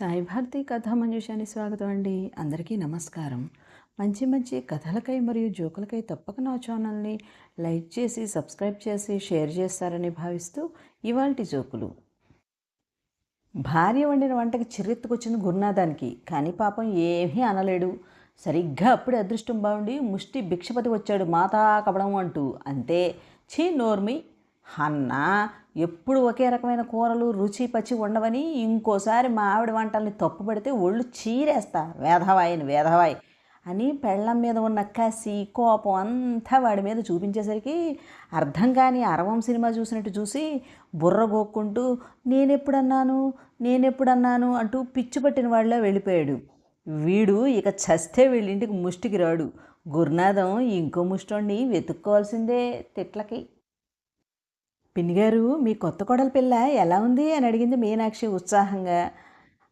సాయి భారతి కథా మంజుషాని స్వాగతం అండి. అందరికీ నమస్కారం. మంచి మంచి కథలకై మరియు జోకులకై తప్పక నా ఛానల్ని లైక్ చేసి సబ్స్క్రైబ్ చేసి షేర్ చేస్తారని భావిస్తూ ఇవాల్టి జోకులు. భార్య వండిన వంటకి చిరెత్తుకొచ్చింది గురునాథానికి కానీ పాపం ఏమీ అనలేడు. సరిగ్గా అప్పుడే అదృష్టం బాగుండి ముష్టి భిక్షపతి వచ్చాడు మాతా కపడం అంటూ. అంతే ఛీ నోర్మి అన్నా ఎప్పుడు ఒకే రకమైన కూరలు రుచి పచ్చి ఉండవని ఇంకోసారి మా ఆవిడ వంటల్ని తప్పుపడితే ఒళ్ళు చీరేస్తా. వేధవాయిని వేధవాయి అని పెళ్ళం మీద ఉన్న కసి కోపం అంతా వాడి మీద చూపించేసరికి అర్థం కాని అరవం సినిమా చూసినట్టు చూసి బుర్ర గోక్కుంటూ నేనెప్పుడన్నాను? నేనెప్పుడన్నాను? అంటూ పిచ్చి పట్టిన వాళ్ళలో వెళ్ళిపోయాడు. వీడు ఇక చస్తే వీళ్ళింటికి ముష్టికి రాడు. గురునాథం ఇంకో ముష్టోడిని వెతుక్కోవాల్సిందే తిట్లకి. పిన్నిగారు మీ కొత్త కొడల పిల్ల ఎలా ఉంది? అని అడిగింది మీనాక్షి ఉత్సాహంగా.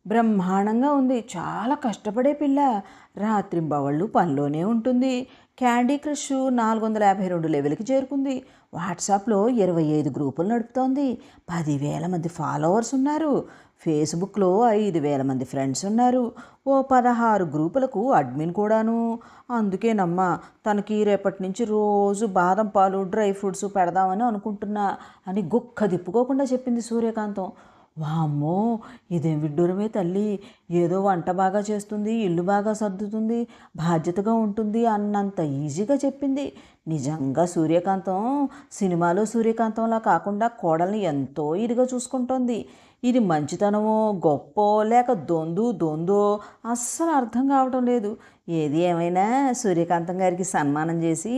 బ్రహ్మాండంగా ఉంది. చాలా కష్టపడే పిల్ల. రాత్రింబవళ్ళు పనిలోనే ఉంటుంది. క్యాండీ క్రష్ నాలుగు వందల యాభై రెండు లెవెల్కి చేరుకుంది. వాట్సాప్లో ఇరవై ఐదు గ్రూపులు నడుపుతోంది. పదివేల మంది ఫాలోవర్స్ ఉన్నారు. ఫేస్బుక్లో ఐదు వేల మంది ఫ్రెండ్స్ ఉన్నారు. ఓ పదహారు గ్రూపులకు అడ్మిన్ కూడాను. అందుకేనమ్మా తనకి రేపటి నుంచి రోజు బాదం పాలు డ్రై ఫ్రూట్స్ పెడదామని అనుకుంటున్నా అని గుక్క తిప్పుకోకుండా చెప్పింది సూర్యకాంతం. వామ్మో ఇదేం విడ్డూరమే తల్లి. ఏదో వంట బాగా చేస్తుంది ఇల్లు బాగా సర్దుతుంది బాధ్యతగా ఉంటుంది అన్నంత ఈజీగా చెప్పింది. నిజంగా సూర్యకాంతం సినిమాలో సూర్యకాంతంలా కాకుండా కోడల్ని ఎంతో ఇదిగా చూసుకుంటోంది. ఇది మంచితనమో గొప్పో లేక దొందు దొందో అస్సలు అర్థం కావటం లేదు. ఏది ఏమైనా సూర్యకాంతం గారికి సన్మానం చేసి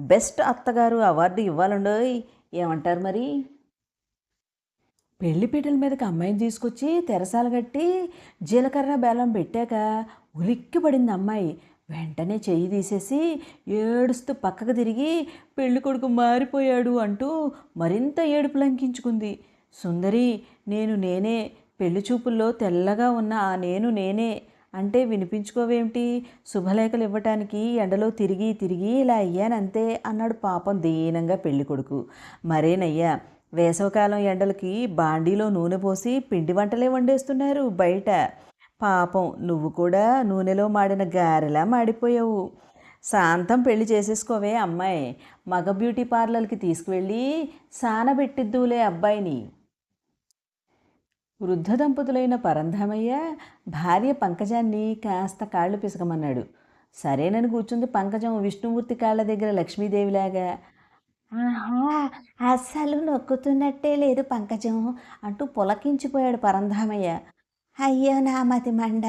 బెస్ట్ అత్తగారు అవార్డు ఇవ్వాలండోయ్. ఏమంటారు మరి? పెళ్ళిపీటల మీదకి అమ్మాయిని తీసుకొచ్చి తెరసాల కట్టి జీలకర్ర బెల్లం పెట్టాక ఉలిక్కి పడింది అమ్మాయి. వెంటనే చెయ్యి తీసేసి ఏడుస్తూ పక్కకు తిరిగి పెళ్ళి కొడుకు మారిపోయాడు అంటూ మరింత ఏడుపు లంకించుకుంది సుందరి నేను నేనే పెళ్ళి చూపుల్లో తెల్లగా ఉన్న ఆ నేను నేనే అంటే వినిపించుకోవేమిటి? శుభలేఖలు ఇవ్వటానికి ఎండలో తిరిగి తిరిగి ఇలా అయ్యానంతే అన్నాడు పాపం దీనంగా పెళ్ళి కొడుకు. మరేనయ్యా వేసవకాలం ఎండలకి బాండీలో నూనె పోసి పిండి వంటలే వండేస్తున్నారు బయట. పాపం నువ్వు కూడా నూనెలో మాడిన గారెలా మాడిపోయావు. శాంతం పెళ్ళి చేసేసుకోవే అమ్మాయి. మగ బ్యూటీ పార్లర్కి తీసుకువెళ్ళి సానబెట్టిద్దులే అబ్బాయిని. వృద్ధ దంపతులైన పరంధామయ్య భార్య పంకజాన్ని కాస్త కాళ్ళు పిసకమన్నాడు. సరేనని కూర్చుంది పంకజం విష్ణుమూర్తి కాళ్ళ దగ్గర లక్ష్మీదేవిలాగా. అస్సలు నొక్కుతున్నట్టే లేదు పంకజం అంటూ పులకించిపోయాడు పరంధామయ్య. అయ్యో నా మతి మండ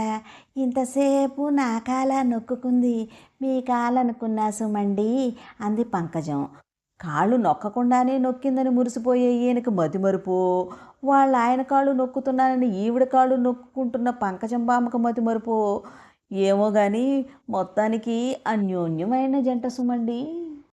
ఇంతసేపు నా కాల నొక్కుకుంది మీ కాలనుకున్నా సుమండి అంది పంకజం. కాళ్ళు నొక్కకుండానే నొక్కిందని మురిసిపోయే ఈయనకు మతిమరుపు వాళ్ళ ఆయన కాళ్ళు నొక్కుతున్నానని ఈవిడ కాళ్ళు నొక్కుంటున్న పంకజం బామ్మకు మతిమరుపు ఏమో కానీ మొత్తానికి అన్యోన్యమైన జంట సుమండి.